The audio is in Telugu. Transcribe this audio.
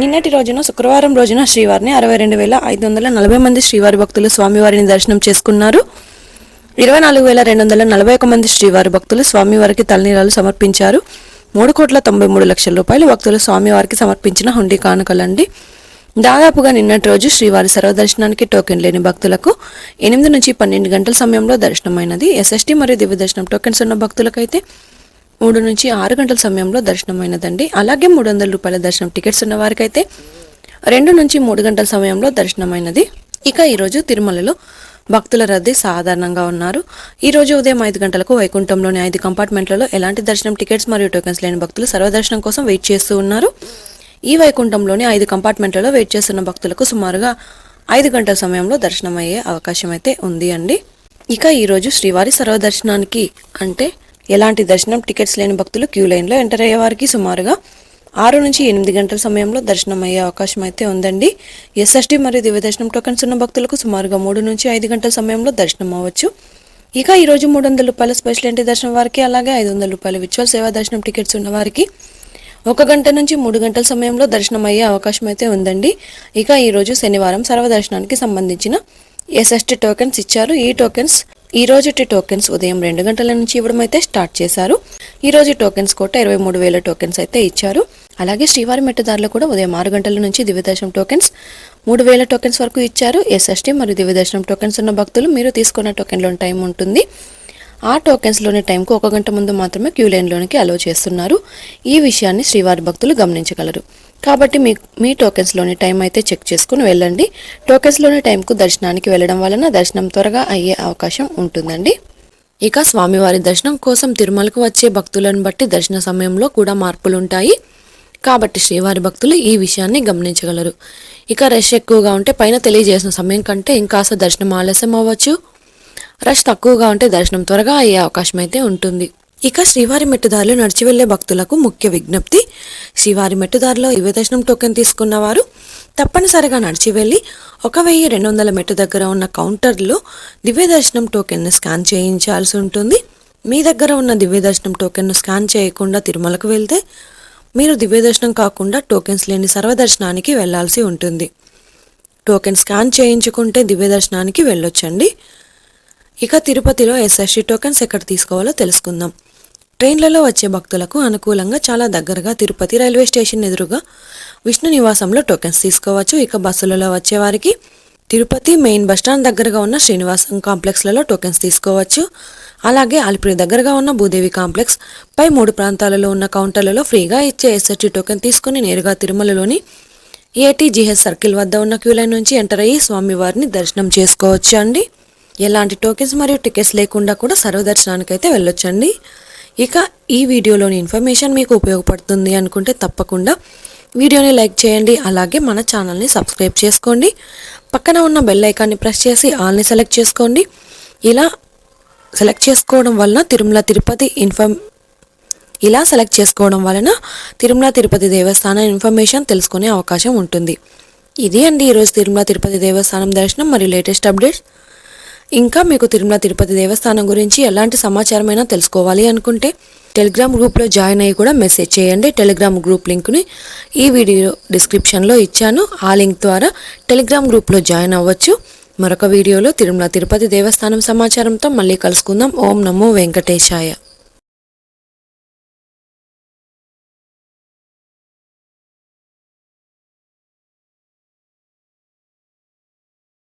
నిన్నటి రోజున శుక్రవారం రోజున శ్రీవారిని అరవై రెండు వేల ఐదు వందల నలభై మంది శ్రీవారి భక్తులు స్వామివారిని దర్శనం చేసుకున్నారు. ఇరవై నాలుగు వేల రెండు వందల నలభై ఒక మంది శ్రీవారి భక్తులు స్వామివారికి తలనీరాలు సమర్పించారు. మూడు కోట్ల తొంభై మూడు లక్షల రూపాయలు భక్తులు స్వామివారికి సమర్పించిన హుండీ కానుకలండి దాదాపుగా నిన్నటి రోజు శ్రీవారి సర్వదర్శనానికి టోకెన్ లేని భక్తులకు ఎనిమిది నుంచి పన్నెండు గంటల సమయంలో దర్శనమైనది. ఎస్ఎస్టీ మరియు దివ్య దర్శనం టోకెన్స్ ఉన్న భక్తులకైతే మూడు నుంచి ఆరు గంటల సమయంలో దర్శనమైనదండి. అలాగే మూడు వందల రూపాయల దర్శనం టికెట్స్ ఉన్న వారికైతే రెండు నుంచి మూడు గంటల సమయంలో దర్శనమైనది. ఇక ఈరోజు తిరుమలలో భక్తుల రద్దీ సాధారణంగా ఉన్నారు. ఈ రోజు ఉదయం ఐదు గంటలకు వైకుంఠంలోని ఐదు కంపార్ట్మెంట్లలో ఎలాంటి దర్శనం టికెట్స్ మరియు టోకెన్స్ లేని భక్తులు సర్వదర్శనం కోసం వెయిట్ చేస్తూ ఉన్నారు. ఈ వైకుంఠంలోని ఐదు కంపార్ట్మెంట్లలో వెయిట్ చేస్తున్న భక్తులకు సుమారుగా ఐదు గంటల సమయంలో దర్శనం అయ్యే అవకాశం అయితే ఉంది అండి. ఇక ఈరోజు శ్రీవారి సర్వదర్శనానికి అంటే ఎలాంటి దర్శనం టికెట్స్ లేని భక్తులు క్యూ లైన్లో ఎంటర్ అయ్యేవారికి సుమారుగా ఆరు నుంచి ఎనిమిది గంటల సమయంలో దర్శనం అయ్యే అవకాశం అయితే ఉందండి. ఎస్ఎస్టి మరియు దివ్యదర్శనం టోకెన్స్ ఉన్న భక్తులకు సుమారుగా మూడు నుంచి ఐదు గంటల సమయంలో దర్శనం అవ్వచ్చు. ఇక ఈరోజు మూడు వందల రూపాయల స్పెషల్ ఎంట్రీ దర్శనం వారికి అలాగే ఐదు వందల రూపాయల విచువల్ సేవా దర్శనం టికెట్స్ ఉన్న వారికి ఒక గంట నుంచి మూడు గంటల సమయంలో దర్శనం అయ్యే అవకాశం అయితే ఉందండి. ఇక ఈరోజు శనివారం సర్వదర్శనానికి సంబంధించిన ఎస్ఎస్టీ టోకెన్స్ ఇచ్చారు. ఈ టోకెన్స్ ఈ రోజుటి టోకెన్స్ ఉదయం రెండు గంటల నుంచి ఇవ్వడం అయితే స్టార్ట్ చేశారు. ఈ రోజు టోకెన్స్ కోట ఇరవై మూడు వేల టోకెన్స్ అయితే ఇచ్చారు. అలాగే శ్రీవారి మెట్టుదారులు కూడా ఉదయం ఆరు గంటల నుంచి దివ్యదర్శనం టోకెన్స్ మూడు వేల టోకెన్స్ వరకు ఇచ్చారు. ఎస్ఎస్టీ మరియు దివ్యదర్శనం టోకెన్స్ ఉన్న భక్తులు మీరు తీసుకున్న టోకెన్లో టైం ఉంటుంది. ఆ టోకెన్స్లోని టైంకు ఒక గంట ముందు మాత్రమే క్యూ లైన్లోనికి అలో చేస్తున్నారు. ఈ విషయాన్ని శ్రీవారి భక్తులు గమనించగలరు. కాబట్టి మీ మీ టోకెన్స్లోని టైం అయితే చెక్ చేసుకుని వెళ్ళండి. టోకెన్స్లోని టైంకు దర్శనానికి వెళ్ళడం వలన దర్శనం త్వరగా అయ్యే అవకాశం ఉంటుందండి. ఇక స్వామివారి దర్శనం కోసం తిరుమలకు వచ్చే భక్తులను బట్టి దర్శన సమయంలో కూడా మార్పులు ఉంటాయి కాబట్టి శ్రీవారి భక్తులు ఈ విషయాన్ని గమనించగలరు. ఇక రష్ ఎక్కువగా ఉంటే పైన తెలియజేసిన సమయం కంటే ఇంకాస్త దర్శనం ఆలస్యం అవ్వచ్చు. రష్ తక్కువగా ఉంటే దర్శనం త్వరగా అయ్యే అవకాశం అయితే ఉంటుంది. ఇక శ్రీవారి మెట్టుదారులు నడిచి వెళ్ళే భక్తులకు ముఖ్య విజ్ఞప్తి శ్రీవారి మెట్టుదారిలో దివ్య దర్శనం టోకెన్ తీసుకున్న వారు తప్పనిసరిగా నడిచి వెళ్ళి ఒక వెయ్యి రెండు వందల మెట్టు దగ్గర ఉన్న కౌంటర్లో దివ్య దర్శనం టోకెన్ను స్కాన్ చేయించాల్సి ఉంటుంది. మీ దగ్గర ఉన్న దివ్య దర్శనం టోకెన్ను స్కాన్ చేయకుండా తిరుమలకు వెళ్తే మీరు దివ్య దర్శనం కాకుండా టోకెన్స్ లేని సర్వదర్శనానికి వెళ్ళాల్సి ఉంటుంది. టోకెన్ స్కాన్ చేయించుకుంటే దివ్య దర్శనానికి వెళ్ళొచ్చండి. ఇక తిరుపతిలో ఎస్ఎస్టీ టోకెన్స్ ఎక్కడ తీసుకోవాలో తెలుసుకుందాం. ట్రైన్లలో వచ్చే భక్తులకు అనుకూలంగా చాలా దగ్గరగా తిరుపతి రైల్వే స్టేషన్ ఎదురుగా విష్ణు నివాసంలో టోకెన్స్ తీసుకోవచ్చు. ఇక బస్సులలో వచ్చేవారికి తిరుపతి మెయిన్ బస్టాండ్ దగ్గరగా ఉన్న శ్రీనివాసం కాంప్లెక్స్లలో టోకెన్స్ తీసుకోవచ్చు. అలాగే అలిపిరి దగ్గరగా ఉన్న భూదేవి కాంప్లెక్స్ పై మూడు ప్రాంతాలలో ఉన్న కౌంటర్లలో ఫ్రీగా ఇచ్చే ఎస్ఎస్టీ టోకెన్ తీసుకుని నేరుగా తిరుమలలోని ఏటీజీహెచ్ సర్కిల్ వద్ద ఉన్న క్యూ లైన్ నుంచి ఎంటర్ అయ్యి స్వామివారిని దర్శనం చేసుకోవచ్చు అండి. ఎలాంటి టోకెన్స్ మరియు టికెట్స్ లేకుండా కూడా సర్వదర్శనానికి అయితే వెళ్ళొచ్చండి. ఇక ఈ వీడియోలోని ఇన్ఫర్మేషన్ మీకు ఉపయోగపడుతుంది అనుకుంటే తప్పకుండా వీడియోని లైక్ చేయండి అలాగే మన ఛానల్ని సబ్స్క్రైబ్ చేసుకోండి. పక్కన ఉన్న బెల్ ఐకాన్ని ప్రెస్ చేసి ఆల్ని సెలెక్ట్ చేసుకోండి. ఇలా సెలెక్ట్ చేసుకోవడం వలన తిరుమల తిరుపతి ఇన్ఫర్మ్ ఇలా సెలెక్ట్ చేసుకోవడం వలన తిరుమల తిరుపతి దేవస్థానం ఇన్ఫర్మేషన్ తెలుసుకునే అవకాశం ఉంటుంది. ఇది అండి ఈరోజు తిరుమల తిరుపతి దేవస్థానం దర్శనం మరియు లేటెస్ట్ అప్డేట్స్ ఇంకా మీకు తిరుమల తిరుపతి దేవస్థానం గురించి ఎలాంటి సమాచారమైనా తెలుసుకోవాలి అనుకుంటే టెలిగ్రామ్ గ్రూప్లో జాయిన్ అయ్యి కూడా మెసేజ్ చేయండి. టెలిగ్రామ్ గ్రూప్ లింక్ని ఈ వీడియో డిస్క్రిప్షన్లో ఇచ్చాను. ఆ లింక్ ద్వారా టెలిగ్రామ్ గ్రూప్లో జాయిన్ అవ్వచ్చు. మరొక వీడియోలో తిరుమల తిరుపతి దేవస్థానం సమాచారంతో మళ్ళీ కలుసుకుందాం. ఓం నమో వెంకటేశాయ.